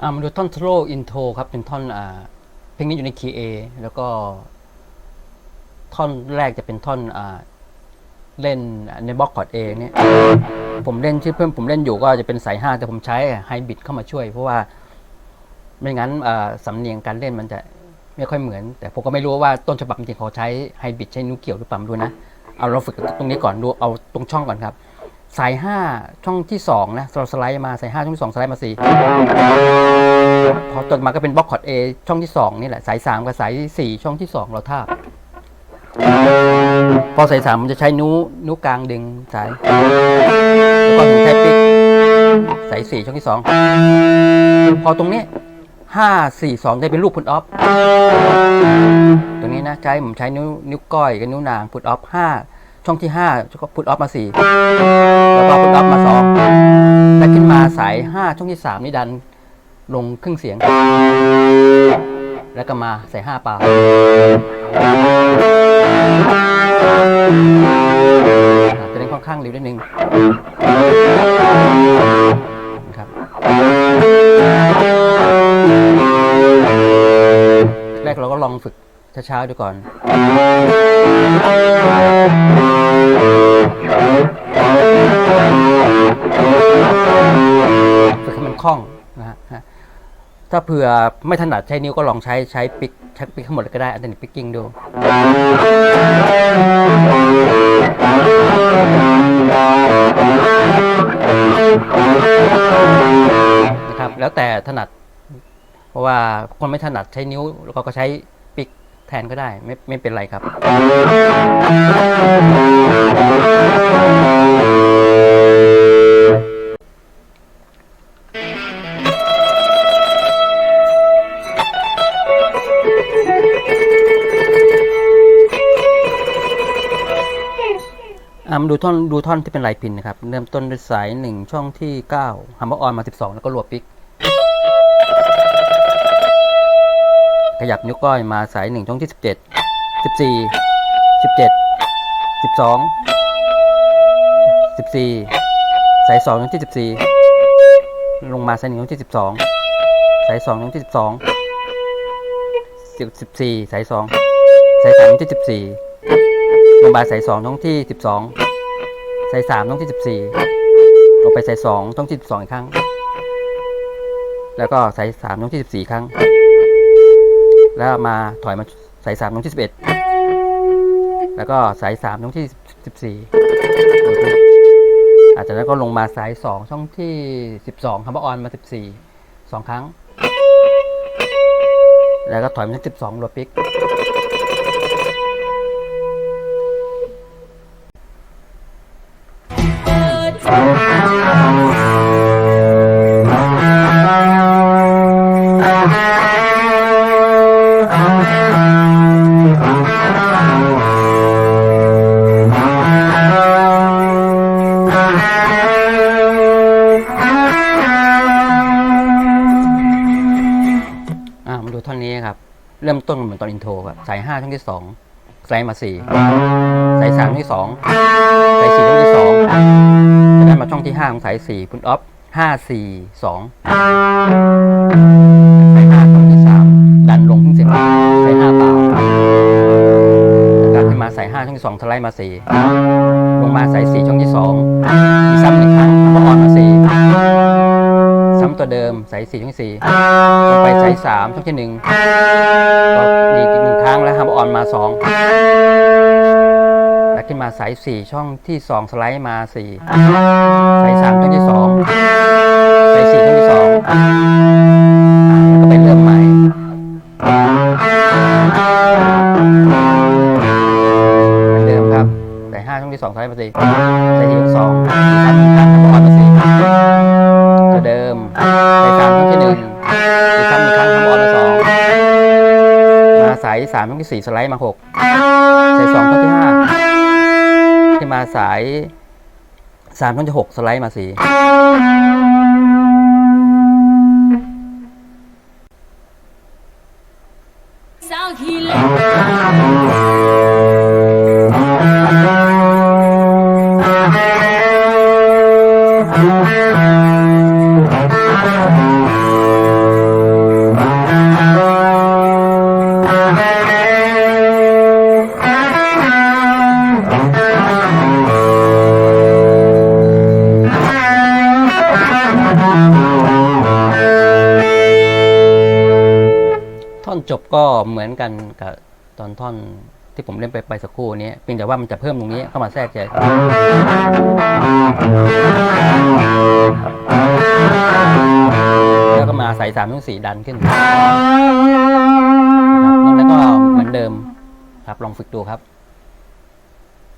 อ่ามาดูท่อนโทรอินโทรครับ เป็นท่อนอ่าเพลงนี้อยู่ในคีย์ A แล้วก็ ท่อนแรกจะเป็นท่อนอ่าเล่นในบล็อกคอร์ด A เนี่ยผมเล่นที่เพื่อนผมเล่นอยู่ก็จะเป็นสายห้าแต่ผมใช้ไฮบริดเข้ามาช่วย เพราะว่าไม่งั้นอ่าสำเนียงการเล่นมันจะไม่ค่อยเหมือน แต่ผมก็ไม่รู้ว่าต้นฉบับจริงเขาใช้ไฮบริดใช้นิ้วเกี่ยวหรือเปล่าไม่รู้นะ เอาเราฝึกตรงนี้ก่อนดูเอาตรงช่องก่อนครับ สายห้าช่องที่สองนะเราสไลด์มาสายห้าช่องที่สองสไลด์มาสี่พอจดมาก็เป็นบล็อกคอร์ด A ช่องที่สองนี่แหละ สายสามกับสายสี่ช่องที่สองเราทาบ พอสายสามมันจะใช้นิ้วนิ้วกลางดึงสาย แล้วก็ถึงใช้ปิกสายสี่ช่องที่สองพอตรงนี้ห้าสี่สองได้เป็นรูปพุทออฟ ตรงนี้นะใช้ผมใช้นิ้วนิ้วก้อยกับนิ้วนางพุทออฟห้า ช่องที่ห้าก็พุทออฟมาสี่แล้วก็พุทออฟมาสองแล้วขึ้นมาสายห้าช่องที่สามนี่ดันลงครึ่งเสียง แล้วก็มาใส่ห้าปล่าจะเล่นค่อนข้างเร็วนิดนึงครับแรกเราก็ลองฝึกช้าๆดูก่อน เผื่อไม่ถนัดใช้นิ้วก็ลองใช้ใช้ปิกใช้ปิกทั้งหมดก็ได้อันนี้ปิกกิ้งดู นะครับ แล้วแต่ถนัด เพราะว่าคนไม่ถนัดใช้นิ้วเราก็ใช้ปิกแทนก็ได้ ไม่ไม่เป็นไรครับ อ่ามาดูท่อนดูท่อนที่เป็นลายพินนะครับ เริ่มต้นด้วยสายหนึ่งช่องที่เก้าฮัมเบอร์ออนมาสิบสองแล้วก็รวบปิก ขยับนิ้วก้อยมาสายหนึ่งช่องที่สิบเจ็ดสิบสี่สิบเจ็ดสิบสองสิบสี่สายสองช่องที่สิบสี่ลงมาสายหนึ่งช่องที่สิบสองสายสองช่องที่สิบสองสิบสิบสี่สายสองสายสามช่องที่สิบสี่ลงมาสายสองช่องที่สิบสอง สายสามช่องที่สิบสี่ลงไปสายสองช่องที่สิบสองอีกครั้ง แล้วก็สายสามช่องที่สิบสี่ครั้ง แล้วมาถอยมาสายสามช่องที่สิบเอ็ดแล้วก็สายสามช่องที่สิบสี่อาจจะแล้วก็ลงมาสายสองช่องที่สิบสองคำว่าออนมาสิบสี่สองครั้ง แล้วก็ถอยมาที่สิบสองโรปิก เริ่มต้นเหมือนตอนอินโทรครับสายห้าช่องที่สองสไลมาสี่สายสามช่องที่สองสายสี่ช่องที่สอง มาช่องที่ห้าของสายสี่พุนออฟห้าสี่สองสายห้าช่องที่สามดันลงขึ้นเสียงสายห้าเปล่าแล้วขึ้นมาสายห้าช่องที่สองสไลด์มาสี่ลงมาสายสี่ช่องที่สองมีซ้ำหนึ่งครั้งพอออนมาสี่ซ้ำตัวเดิมสายสี่ช่องที่สี่ลงไปสายสามช่องที่หนึ่งก็อีกหนึ่งครั้งแล้วฮัมออนมาสอง แล้วขึ้นมาสายสี่ช่องที่สองสไลด์มาสี่สายสามช่องที่สองสายสี่ช่องที่สองอะแล้วก็ไปเริ่มใหม่ เหมือนเดิมครับ สายห้าช่องที่สองสไลด์มาสี่สายสี่ช่องที่สองมีซ้ำหนึ่งครั้งฮัมออนมาสี่ตัวเดิม สายสามช่องที่หนึ่งอีกครั้งหนึ่งครั้งทำออนละสองมาสายสามช่องที่สี่สไลด์มาหกสายสองช่องที่ห้า ที่มาสายสามต้องจะหกสไลด์มาสี่สา อนจบก็เหมือนกันกับตอนท่อนที่ผมเล่นไปไปสักครู่นี้เพียงแต่ว่ามันจะเพิ่มตรงนี้เข้ามาแทรกเฉยแล้วก็มาใส่สามทั้งสี่ดันขึ้นแล้วก็เหมือนเดิมครับลองฝึกดูครับ